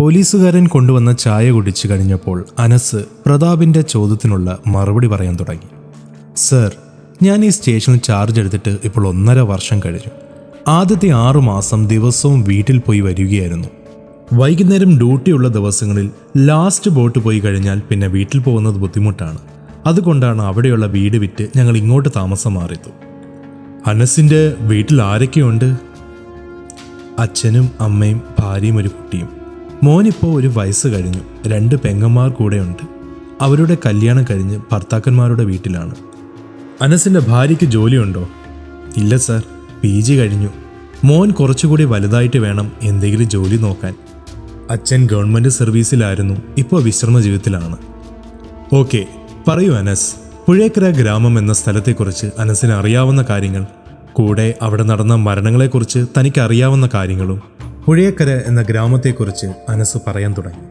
പോലീസുകാരൻ കൊണ്ടുവന്ന ചായ കുടിച്ചു കഴിഞ്ഞപ്പോൾ അനസ് പ്രതാപിന്റെ ചോദ്യത്തിനുള്ള മറുപടി പറയാൻ തുടങ്ങി. സർ ഞാൻ ഈ സ്റ്റേഷനിൽ ചാർജ് എടുത്തിട്ട് ഇപ്പോൾ ഒന്നര വർഷം കഴിഞ്ഞു. ആദ്യത്തെ ആറു മാസം ദിവസവും വീട്ടിൽ പോയി വരികയായിരുന്നു. വൈകുന്നേരം ഡ്യൂട്ടിയുള്ള ദിവസങ്ങളിൽ ലാസ്റ്റ് ബോട്ട് പോയി കഴിഞ്ഞാൽ പിന്നെ വീട്ടിൽ പോകുന്നത് ബുദ്ധിമുട്ടാണ്. അതുകൊണ്ടാണ് അവിടെയുള്ള വീട് വിറ്റ് ഞങ്ങൾ ഇങ്ങോട്ട് താമസം മാറിയത്. അനസിന്റെ വീട്ടിൽ ആരൊക്കെയുണ്ട്? അച്ഛനും അമ്മയും ഭാര്യയും ഒരു കുട്ടിയും. മോനിപ്പോൾ ഒരു വയസ്സ് കഴിഞ്ഞു. രണ്ട് പെങ്ങന്മാർ കൂടെയുണ്ട്. അവരുടെ കല്യാണം കഴിഞ്ഞ് ഭർത്താക്കന്മാരുടെ വീട്ടിലാണ്. അനസിന്റെ ഭാര്യയ്ക്ക് ജോലിയുണ്ടോ? ഇല്ല സാർ. പി ജി കഴിഞ്ഞു. മോൻ കുറച്ചുകൂടി വലുതായിട്ട് വേണം എന്തെങ്കിലും ജോലി നോക്കാൻ. അച്ഛൻ ഗവൺമെന്റ് സർവീസിലായിരുന്നു. ഇപ്പോൾ വിശ്രമ ജീവിതത്തിലാണ്. ഓക്കെ പറയൂ അനസ്. പുഴേക്കര ഗ്രാമം എന്ന സ്ഥലത്തെക്കുറിച്ച് അനസിന് അറിയാവുന്ന കാര്യങ്ങൾ കൂടെ അവിടെ നടന്ന മരണങ്ങളെക്കുറിച്ച് തനിക്ക് അറിയാവുന്ന കാര്യങ്ങളും. പുഴേക്കര എന്ന ഗ്രാമത്തെക്കുറിച്ച് അനസ് പറയാൻ തുടങ്ങി.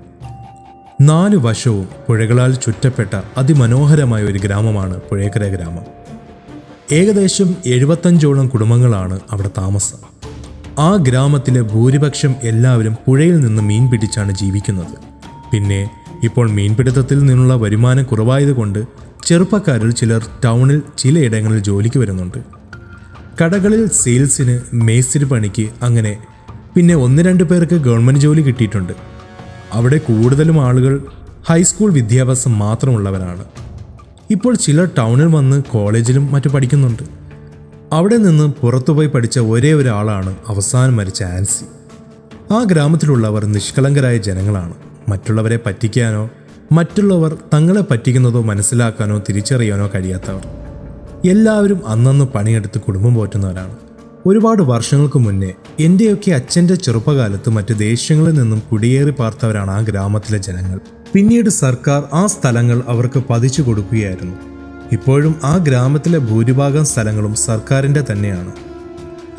നാലു വശവും പുഴകളാൽ ചുറ്റപ്പെട്ട അതിമനോഹരമായ ഒരു ഗ്രാമമാണ് പുഴയക്കര ഗ്രാമം. ഏകദേശം എഴുപത്തഞ്ചോളം കുടുംബങ്ങളാണ് അവിടെ താമസം. ആ ഗ്രാമത്തിലെ ഭൂരിപക്ഷം എല്ലാവരും പുഴയിൽ നിന്ന് മീൻ പിടിച്ചാണ് ജീവിക്കുന്നത്. പിന്നെ ഇപ്പോൾ മീൻപിടുത്തത്തിൽ നിന്നുള്ള വരുമാനം കുറവായതുകൊണ്ട് ചെറുപ്പക്കാരിൽ ചിലർ ടൗണിൽ ചിലയിടങ്ങളിൽ ജോലിക്ക് വരുന്നുണ്ട്. കടകളിൽ സെയിൽസിന് മേസ്തിരി പണിക്ക് അങ്ങനെ പിന്നെ ഒന്ന് രണ്ട് പേർക്ക് ഗവൺമെന്റ് ജോലി കിട്ടിയിട്ടുണ്ട്. അവിടെ കൂടുതലും ആളുകൾ ഹൈസ്കൂൾ വിദ്യാഭ്യാസം മാത്രമുള്ളവരാണ്. ഇപ്പോൾ ചിലർ ടൗണിൽ വന്ന് കോളേജിലും മറ്റു പഠിക്കുന്നുണ്ട്. അവിടെ നിന്ന് പുറത്തുപോയി പഠിച്ച ഒരേ ഒരാളാണ് അവസാനം മരിച്ച ആൻസി. ആ ഗ്രാമത്തിലുള്ളവർ നിഷ്കളങ്കരായ ജനങ്ങളാണ്. മറ്റുള്ളവരെ പറ്റിക്കാനോ മറ്റുള്ളവർ തങ്ങളെ പറ്റിക്കുന്നതോ മനസ്സിലാക്കാനോ തിരിച്ചറിയാനോ കഴിയാത്തവർ. എല്ലാവരും അന്നന്ന് പണിയെടുത്ത് കുടുംബം പോറ്റുന്നവരാണ്. ഒരുപാട് വർഷങ്ങൾക്ക് മുന്നേ എന്റെയൊക്കെ അച്ഛന്റെ ചെറുപ്പകാലത്ത് മറ്റ് ദേശങ്ങളിൽ നിന്നും കുടിയേറി പാർത്തവരാണ് ആ ഗ്രാമത്തിലെ ജനങ്ങൾ. പിന്നീട് സർക്കാർ ആ സ്ഥലങ്ങൾ അവർക്ക് പതിച്ചു കൊടുക്കുകയായിരുന്നു. ഇപ്പോഴും ആ ഗ്രാമത്തിലെ ഭൂരിഭാഗം സ്ഥലങ്ങളും സർക്കാരിന്റെ തന്നെയാണ്.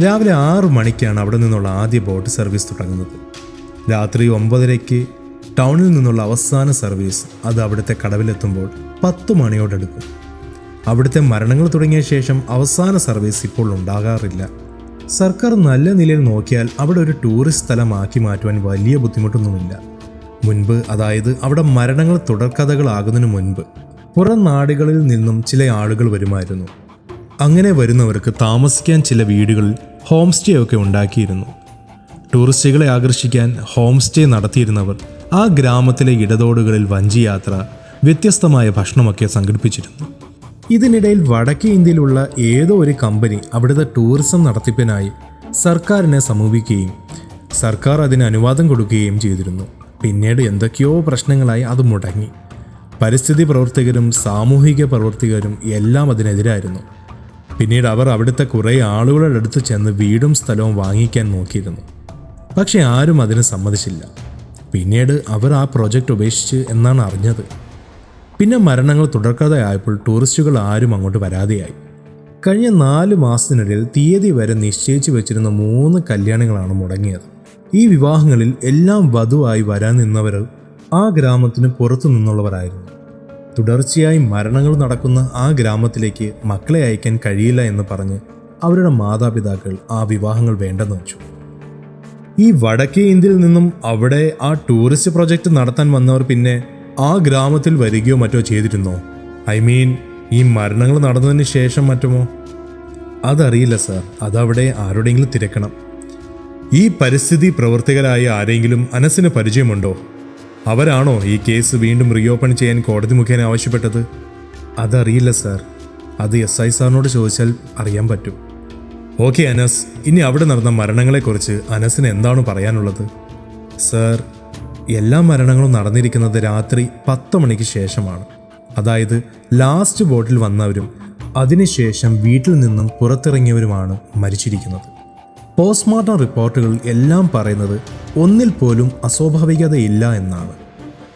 രാവിലെ ആറ് മണിക്കാണ് അവിടെ നിന്നുള്ള ആദ്യ ബോട്ട് സർവീസ് തുടങ്ങുന്നത്. രാത്രി ഒമ്പതരയ്ക്ക് ടൗണിൽ നിന്നുള്ള അവസാന സർവീസ് അത് അവിടുത്തെ കടവിലെത്തുമ്പോൾ പത്ത് മണിയോടെടുക്കും. അവിടുത്തെ മരണങ്ങൾ തുടങ്ങിയ ശേഷം അവസാന സർവീസ് ഇപ്പോൾ ഉണ്ടാകാറില്ല. സർക്കാർ നല്ല നിലയിൽ നോക്കിയാൽ അവിടെ ഒരു ടൂറിസ്റ്റ് സ്ഥലമാക്കി മാറ്റുവാൻ വലിയ ബുദ്ധിമുട്ടൊന്നുമില്ല. മുൻപ് അതായത് അവിടെ മരണങ്ങൾ തുടർക്കഥകളാകുന്നതിന് മുൻപ് പുറം നാടുകളിൽ നിന്നും ചില ആളുകൾ വരുമായിരുന്നു. അങ്ങനെ വരുന്നവർക്ക് താമസിക്കാൻ ചില വീടുകളിൽ ഹോം സ്റ്റേ ഒക്കെ ഉണ്ടാക്കിയിരുന്നു. ടൂറിസ്റ്റുകളെ ആകർഷിക്കാൻ ഹോം സ്റ്റേ നടത്തിയിരുന്നവർ ആ ഗ്രാമത്തിലെ ഇടതോടുകളിൽ വഞ്ചിയാത്ര വ്യത്യസ്തമായ ഭക്ഷണമൊക്കെ സംഘടിപ്പിച്ചിരുന്നു. ഇതിനിടയിൽ വടക്കേ ഇന്ത്യയിലുള്ള ഏതോ ഒരു കമ്പനി അവിടുത്തെ ടൂറിസം നടത്തിപ്പിനായി സർക്കാരിനെ സമീപിക്കുകയും സർക്കാർ അതിന് അനുവാദം കൊടുക്കുകയും ചെയ്തിരുന്നു. പിന്നീട് എന്തൊക്കെയോ പ്രശ്നങ്ങളായി അത് മുടങ്ങി. പരിസ്ഥിതി പ്രവർത്തകരും സാമൂഹിക പ്രവർത്തകരും എല്ലാം അതിനെതിരായിരുന്നു. പിന്നീട് അവർ അവിടുത്തെ കുറേ ആളുകളുടെ അടുത്ത് ചെന്ന് വീടും സ്ഥലവും വാങ്ങിക്കാൻ നോക്കിയിരുന്നു. പക്ഷെ ആരും അതിന് സമ്മതിച്ചില്ല. പിന്നീട് അവർ ആ പ്രോജക്റ്റ് ഉപേക്ഷിച്ച് എന്നാണ് അറിഞ്ഞത്. പിന്നെ മരണങ്ങൾ തുടർക്കഥയായപ്പോൾ ടൂറിസ്റ്റുകൾ ആരും അങ്ങോട്ട് വരാതെയായി. കഴിഞ്ഞ നാല് മാസത്തിനിടയിൽ തീയതി വരെ നിശ്ചയിച്ചു വെച്ചിരുന്ന മൂന്ന് കല്യാണങ്ങളാണ് മുടങ്ങിയത്. ഈ വിവാഹങ്ങളിൽ എല്ലാം വധുവായി വരാൻ നിന്നവർ ആ ഗ്രാമത്തിന് പുറത്തു നിന്നുള്ളവരായിരുന്നു. തുടർച്ചയായി മരണങ്ങൾ നടക്കുന്ന ആ ഗ്രാമത്തിലേക്ക് മക്കളെ അയക്കാൻ കഴിയില്ല എന്ന് പറഞ്ഞ് അവരുടെ മാതാപിതാക്കൾ ആ വിവാഹങ്ങൾ വേണ്ടെന്ന് വെച്ചു. ഈ വടക്കേ ഇന്ത്യയിൽ നിന്നും അവിടെ ആ ടൂറിസ്റ്റ് പ്രൊജക്റ്റ് നടത്താൻ വന്നവർ പിന്നെ ആ ഗ്രാമത്തിൽ വരികയോ മറ്റോ ചെയ്തിരുന്നോ? ഐ മീൻ ഈ മരണങ്ങൾ നടന്നതിന് ശേഷം മറ്റുമോ? അതറിയില്ല സർ. അതവിടെ ആരോടെങ്കിലും തിരക്കണം. ഈ പരിസ്ഥിതി പ്രവർത്തകരായ ആരെങ്കിലും അനസിന് പരിചയമുണ്ടോ? അവരാണോ ഈ കേസ് വീണ്ടും റീഓപ്പൺ ചെയ്യാൻ കോടതി മുഖേന ആവശ്യപ്പെട്ടത്? അതറിയില്ല സാർ. അത് എസ് ഐ സാറിനോട് ചോദിച്ചാൽ അറിയാൻ പറ്റും. ഓക്കെ അനസ്. ഇനി അവിടെ നടന്ന മരണങ്ങളെക്കുറിച്ച് അനസിന് എന്താണ് പറയാനുള്ളത്? സാർ എല്ലാ മരണങ്ങളും നടന്നിരിക്കുന്നത് രാത്രി പത്ത് മണിക്ക് ശേഷമാണ്. അതായത് ലാസ്റ്റ് ബോട്ടിൽ വന്നവരും അതിനുശേഷം വീട്ടിൽ നിന്നും പുറത്തിറങ്ങിയവരുമാണ് മരിച്ചിരിക്കുന്നത്. പോസ്റ്റ്മോർട്ടം റിപ്പോർട്ടുകൾ എല്ലാം പറയുന്നത് ഒന്നിൽ പോലും അസ്വാഭാവികതയില്ല എന്നാണ്.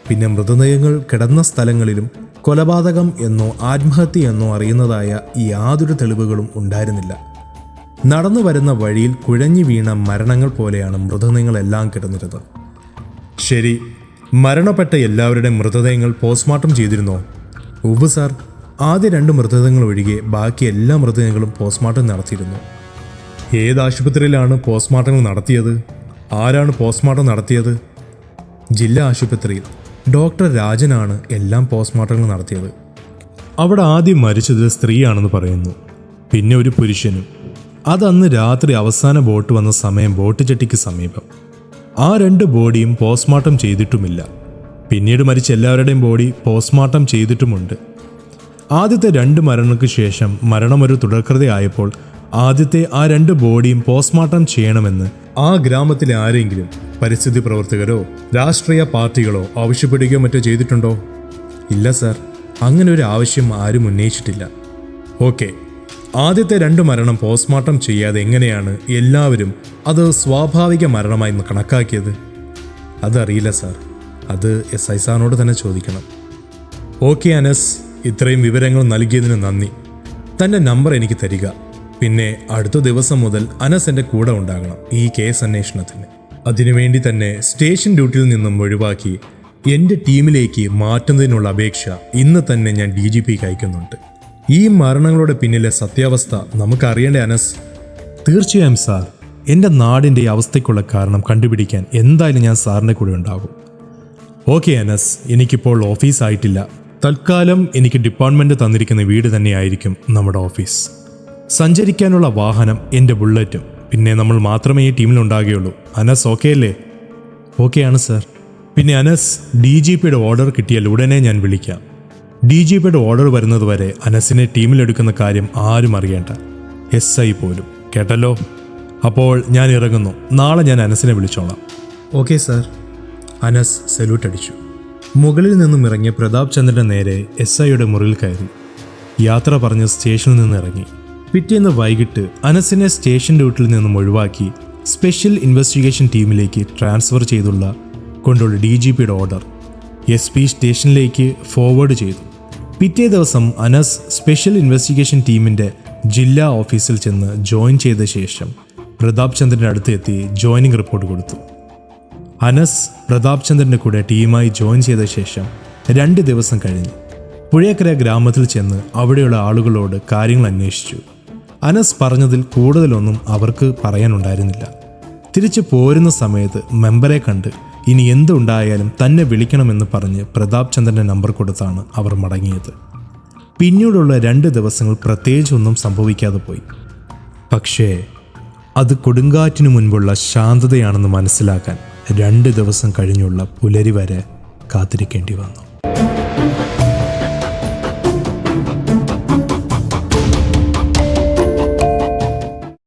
പിന്നെ മൃതദേഹങ്ങൾ കിടന്ന സ്ഥലങ്ങളിലും കൊലപാതകം എന്നോ ആത്മഹത്യ എന്നോ അറിയുന്നതായ യാതൊരു തെളിവുകളും ഉണ്ടായിരുന്നില്ല. നടന്നു വരുന്ന വഴിയിൽ കുഴഞ്ഞു വീണ മരണങ്ങൾ പോലെയാണ് മൃതദേഹങ്ങളെല്ലാം കിടന്നിരുന്നത്. ശരി. മരണപ്പെട്ട എല്ലാവരുടെ മൃതദേഹങ്ങൾ പോസ്റ്റ്മോർട്ടം ചെയ്തിരുന്നോ? ഉവ് സാർ. ആദ്യ രണ്ട് മൃതദേഹങ്ങൾ ഒഴികെ ബാക്കി എല്ലാ മൃതദേഹങ്ങളും പോസ്റ്റ്മോർട്ടം നടത്തിയിരുന്നു. ഏത് ആശുപത്രിയിലാണ് പോസ്റ്റ്മോർട്ടങ്ങൾ നടത്തിയത്? ആരാണ് പോസ്റ്റ്മോർട്ടം നടത്തിയത്? ജില്ലാ ആശുപത്രിയിൽ ഡോക്ടർ രാജനാണ് എല്ലാം പോസ്റ്റ്മോർട്ടങ്ങൾ നടത്തിയത്. അവിടെ ആദ്യം മരിച്ചത് സ്ത്രീയാണെന്ന് പറയുന്നു. പിന്നെ ഒരു പുരുഷനും. അതന്ന് രാത്രി അവസാന ബോട്ട് വന്ന സമയം ബോട്ട് ചട്ടിക്ക് സമീപം. ആ രണ്ട് ബോഡിയും പോസ്റ്റ്മോർട്ടം ചെയ്തിട്ടുമില്ല. പിന്നീട് മരിച്ച എല്ലാവരുടെയും ബോഡി പോസ്റ്റ്മോർട്ടം ചെയ്തിട്ടുമുണ്ട്. ആദ്യത്തെ രണ്ട് മരണങ്ങൾക്ക് ശേഷം മരണം ഒരു തുടർക്കഥയായപ്പോൾ ആദ്യത്തെ ആ രണ്ട് ബോഡിയും പോസ്റ്റ്മോർട്ടം ചെയ്യണമെന്ന് ആ ഗ്രാമത്തിലെ ആരെങ്കിലും പരിസ്ഥിതി പ്രവർത്തകരോ രാഷ്ട്രീയ പാർട്ടികളോ ആവശ്യപ്പെടുകയോ മറ്റോ ചെയ്തിട്ടുണ്ടോ? ഇല്ല സാർ. അങ്ങനെ ഒരു ആവശ്യം ആരും ഉന്നയിച്ചിട്ടില്ല. ഓക്കെ. ആദ്യത്തെ രണ്ട് മരണം പോസ്റ്റ്മോർട്ടം ചെയ്യാതെ എങ്ങനെയാണ് എല്ലാവരും അത് സ്വാഭാവിക മരണമായി കണക്കാക്കിയത്? അതറിയില്ല സാർ. അത് എസ് ഐ സാറിനോട് തന്നെ ചോദിക്കണം. ഓക്കെ അനസ്. ഇത്രയും വിവരങ്ങൾ നൽകിയതിന് നന്ദി. തന്റെ നമ്പർ എനിക്ക് തരിക. പിന്നെ അടുത്ത ദിവസം മുതൽ അനസ് എന്റെ കൂടെ ഉണ്ടാകണം ഈ കേസ് അന്വേഷണത്തിന്. അതിനുവേണ്ടി തന്നെ സ്റ്റേഷൻ ഡ്യൂട്ടിയിൽ നിന്നും ഒഴിവാക്കി എന്റെ ടീമിലേക്ക് മാറ്റുന്നതിനുള്ള അപേക്ഷ ഇന്ന് തന്നെ ഞാൻ ഡി ജി പിക്ക് അയക്കുന്നുണ്ട്. ഈ മരണങ്ങളുടെ പിന്നിലെ സത്യാവസ്ഥ നമുക്കറിയേണ്ട അനസ്? തീർച്ചയായും സാർ. എന്റെ നാടിന്റെ അവസ്ഥയ്ക്കുള്ള കാരണം കണ്ടുപിടിക്കാൻ എന്തായാലും ഞാൻ സാറിന്റെ കൂടെ ഉണ്ടാകും. ഓക്കെ അനസ്. എനിക്കിപ്പോൾ ഓഫീസ് ആയിട്ടില്ല തൽക്കാലം എനിക്ക് ഡിപ്പാർട്ട്മെന്റ് തന്നിരിക്കുന്ന വീട് തന്നെയായിരിക്കും നമ്മുടെ ഓഫീസ്. സഞ്ചരിക്കാനുള്ള വാഹനം എന്റെ ബുള്ളറ്റും. പിന്നെ നമ്മൾ മാത്രമേ ഈ ടീമിലുണ്ടാകുകയുള്ളൂ. അനസ് ഓക്കെ അല്ലേ? ഓക്കെയാണ് സാർ. പിന്നെ അനസ് ഡി ജി പിയുടെ ഓർഡർ കിട്ടിയാൽ ഉടനെ ഞാൻ വിളിക്കാം. ഡി ജി പിയുടെ ഓർഡർ വരുന്നതുവരെ അനസിനെ ടീമിലെടുക്കുന്ന കാര്യം ആരും അറിയേണ്ട. എസ് ഐ പോലും. കേട്ടല്ലോ? അപ്പോൾ ഞാൻ ഇറങ്ങുന്നു. നാളെ ഞാൻ അനസിനെ വിളിച്ചോളാം. Okay sir. അനസ് സല്യൂട്ട് അടിച്ചു. മുകളിൽ നിന്നും ഇറങ്ങിയ പ്രതാപ് ചന്ദ്രന്റെ നേരെ എസ് ഐയുടെ മുറിയിൽ കയറി. യാത്ര പറഞ്ഞ് സ്റ്റേഷനിൽ നിന്ന് ഇറങ്ങി. പിറ്റേന്ന് വൈകിട്ട് അനസിനെ സ്റ്റേഷൻ ഡ്യൂട്ടിയിൽ നിന്നും ഒഴിവാക്കി സ്പെഷ്യൽ ഇൻവെസ്റ്റിഗേഷൻ ടീമിലേക്ക് ട്രാൻസ്ഫർ ചെയ്തുള്ള കൊണ്ടുള്ള ഡി ജി പിയുടെ ഓർഡർ എസ് പി സ്റ്റേഷനിലേക്ക് ഫോർവേഡ് ചെയ്തു. പിറ്റേ ദിവസം അനസ് സ്പെഷ്യൽ ഇൻവെസ്റ്റിഗേഷൻ ടീമിന്റെ ജില്ലാ ഓഫീസിൽ ചെന്ന് ജോയിൻ ചെയ്ത ശേഷം പ്രതാപ് ചന്ദ്രന്റെ അടുത്ത് എത്തി ജോയിനിങ് റിപ്പോർട്ട് കൊടുത്തു. അനസ് പ്രതാപ് ചന്ദ്രന്റെ കൂടെ ടീമായി ജോയിൻ ചെയ്ത ശേഷം രണ്ട് ദിവസം കഴിഞ്ഞു. പുഴയക്കര ഗ്രാമത്തിൽ ചെന്ന് അവിടെയുള്ള ആളുകളോട് കാര്യങ്ങൾ അന്വേഷിച്ചു. അനസ് പറഞ്ഞതിൽ കൂടുതലൊന്നും അവർക്ക് പറയാനുണ്ടായിരുന്നില്ല. തിരിച്ചു പോരുന്ന സമയത്ത് മെമ്പറെ കണ്ട് ഇനി എന്തുണ്ടായാലും തന്നെ വിളിക്കണമെന്ന് പറഞ്ഞ് പ്രതാപ് ചന്ദ്രന്റെ നമ്പർ കൊടുത്താണ് അവർ മടങ്ങിയത്. പിന്നീടുള്ള രണ്ട് ദിവസങ്ങൾ പ്രത്യേകിച്ചൊന്നും സംഭവിക്കാതെ പോയി. പക്ഷേ അത് കൊടുങ്കാറ്റിനു മുൻപുള്ള ശാന്തതയാണെന്ന് മനസ്സിലാക്കാൻ രണ്ട് ദിവസം കഴിഞ്ഞുള്ള പുലരി വരെ കാത്തിരിക്കേണ്ടി വന്നു.